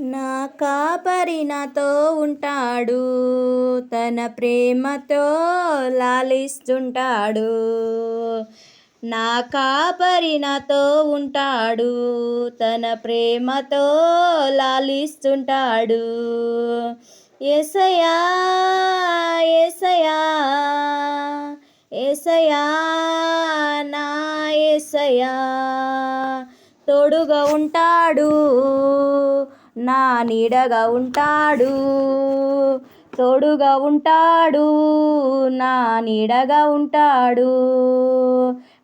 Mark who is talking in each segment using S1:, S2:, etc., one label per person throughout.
S1: నా కాపరినతో ఉంటాడు. తన ప్రేమతో లాలిస్తుంటాడు. నా కాపరినతో ఉంటాడు. తన ప్రేమతో లాలిస్తుంటాడు. ఎసయా ఎసయా ఎసయా నా ఎసయా తోడుగా ఉంటాడు. నా నీడగా ఉంటాడు తోడుగా ఉంటాడు నా నీడగా ఉంటాడు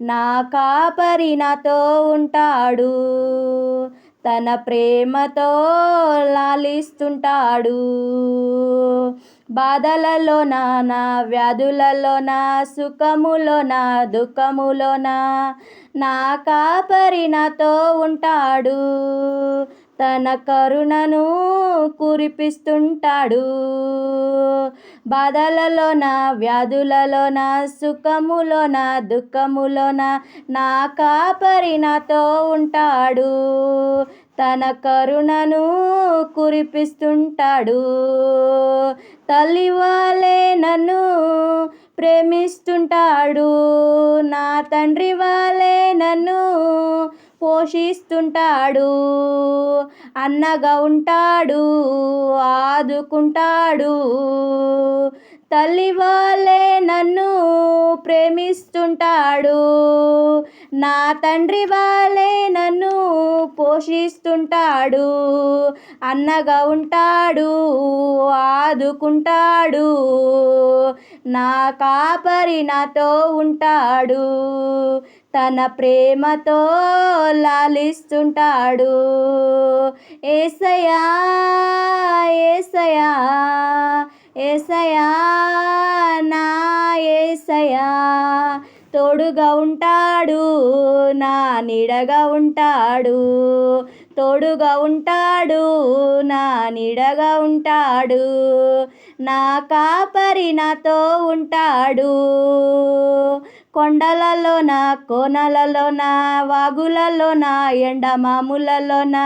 S1: నా కాపరి నాతో ఉంటాడు తన ప్రేమతో లాలిస్తుంటాడు. బాధలలో నా వ్యాధులలో నా సుఖములో నా దుఃఖములో నా కాపరి నాతో ఉంటాడు. తన కరుణను కురిపిస్తుంటాడు. బాధలలోన వ్యాధులలోన సుఖములోన దుఃఖములోన నా కాపరి నాతో ఉంటాడు. తన కరుణను కురిపిస్తుంటాడు. తల్లి వాళ్ళే నన్ను ప్రేమిస్తుంటాడు. నా తండ్రి వాళ్ళే నన్ను పోషిస్తుంటాడు అన్నగా ఉంటాడు ఆదుకుంటాడు. తల్లి వాళ్ళే నన్ను ప్రేమిస్తుంటాడు నా తండ్రి వాళ్ళే నన్ను పోషిస్తుంటాడు. అన్నగా ఉంటాడు ఆదుకుంటాడు నా కాపరి నాతో ఉంటాడు. తన ప్రేమతో లాలిస్తుంటాడు. ఏసయా ఏసయా ఏసయా నా ఏసయా తోడుగా ఉంటాడు నా నీడగా ఉంటాడు. తోడుగా ఉంటాడు నా నీడగా ఉంటాడు. నా కాపరి నాతో ఉంటాడు. కొండలలోన కోనలలోన వాగులలోన ఎండమాములలోన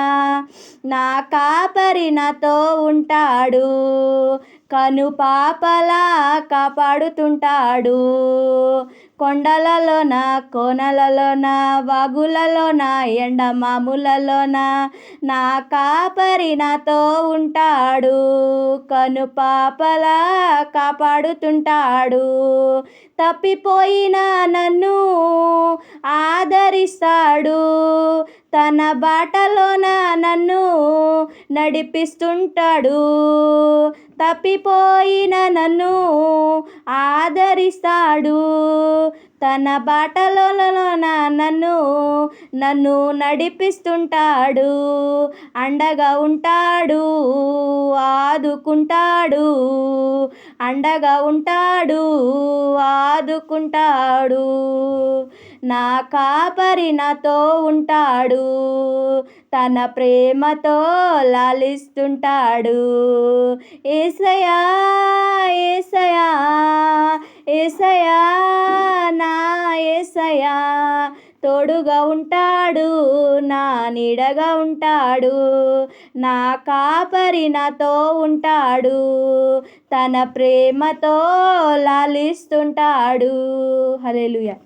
S1: నా కాపరి నాతో ఉంటాడు. కను పాపలా కాపాడుతుంటాడు. కొండలలోన కోనలలోన వాగులలోన ఎండమాములలోన నా కాపరి నాతో ఉంటాడు. కను పాపలా కాపాడుతుంటాడు. తప్పిపోయిన నన్ను ఆదరిస్తాడు. తన బాటలోన నన్ను నడిపిస్తుంటాడు. తప్పిపోయిన నన్ను ఆదరిస్తాడు. తన బాటలలో నన్ను నన్ను నడిపిస్తుంటాడు. అండగా ఉంటాడు ఆదుకుంటాడు. అండగా ఉంటాడు ఆదుకుంటాడు. నా కాపరి నాతో ఉంటాడు తన ప్రేమతో లాలిస్తుంటాడు. ఏసయా ఏసయా ఏసయా నా ఏసయా తోడుగా ఉంటాడు నా నీడగా ఉంటాడు నా కాపరి నాతో ఉంటాడు తన ప్రేమతో లాలిస్తుంటాడు. హలేలుయా